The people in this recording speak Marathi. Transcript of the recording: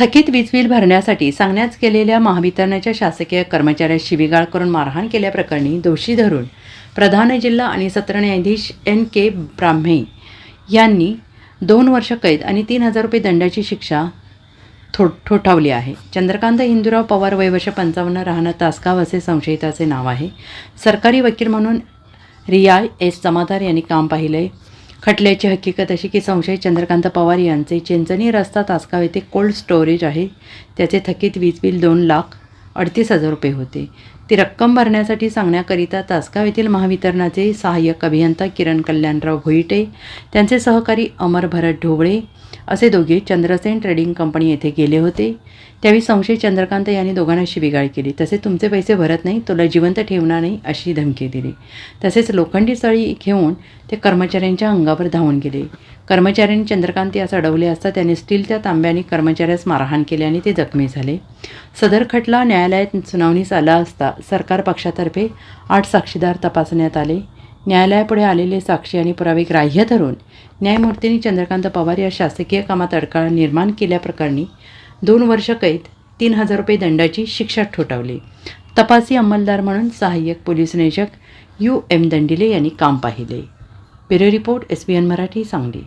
थकीत वीज बिल भरण्यासाठी सांगण्यात केलेल्या महावितरणाच्या शासकीय कर्मचाऱ्यास शिवीगाळ करून मारहाण केल्याप्रकरणी दोषी धरून प्रधान जिल्हा आणि सत्र न्यायाधीश एन के ब्राह्मे यांनी दोन वर्ष कैद आणि तीन हजार रुपये दंडाची शिक्षा थो ठोठावली आहे. चंद्रकांत हिंदूराव पवार वयवर्ष पंचावन्न राहणं तासगाव असे संशयिताचे नाव आहे. सरकारी वकील म्हणून रियाय एस जमादार यांनी काम पाहिलंय. खटल्याची हकीकत अशी की संशय चंद्रकांत पवार यांचे चिंचणी रस्ता तासगाव येथे कोल्ड स्टोरेज आहे. त्याचे थकीत वीज बिल दोन लाख अडतीस हजार रुपये होते. ती रक्कम भरण्यासाठी सांगण्याकरिता तासगाव येथील महावितरणाचे सहाय्यक अभियंता किरण कल्याणराव भोईटे त्यांचे सहकारी अमर भरत ढोबळे असे दोघे चंद्रसेन ट्रेडिंग कंपनी येथे गेले होते. त्यावेळी संशय चंद्रकांत यांनी दोघांना शिवीगाळ केली. तसेच तुमचे पैसे भरत नाही तुला जिवंत ठेवणार नाही अशी धमकी दिली. तसेच लोखंडी सळी घेऊन ते कर्मचाऱ्यांच्या अंगावर धावून गेले. कर्मचाऱ्यांनी चंद्रकांत यास अडवले असता त्याने स्टीलच्या तांब्याने कर्मचाऱ्यास मारहाण केले आणि ते जखमी झाले. सदर खटला न्यायालयात सुनावणीस आला असता सरकार पक्षातर्फे आठ साक्षीदार तपासण्यात आले. न्यायालयापुढे आलेले साक्षी आणि पुरावे ग्राह्य धरून न्यायमूर्तींनी चंद्रकांत पवार या शासकीय कामात अडकाळ निर्माण केल्याप्रकरणी दोन वर्ष कैद तीन हजार रुपये दंडाची शिक्षा ठोठावली. तपासी अंमलदार म्हणून सहाय्यक पोलीस निरीक्षक यू एम दंडिले यांनी काम पाहिले. Bureau report S B N Marathi Sangli.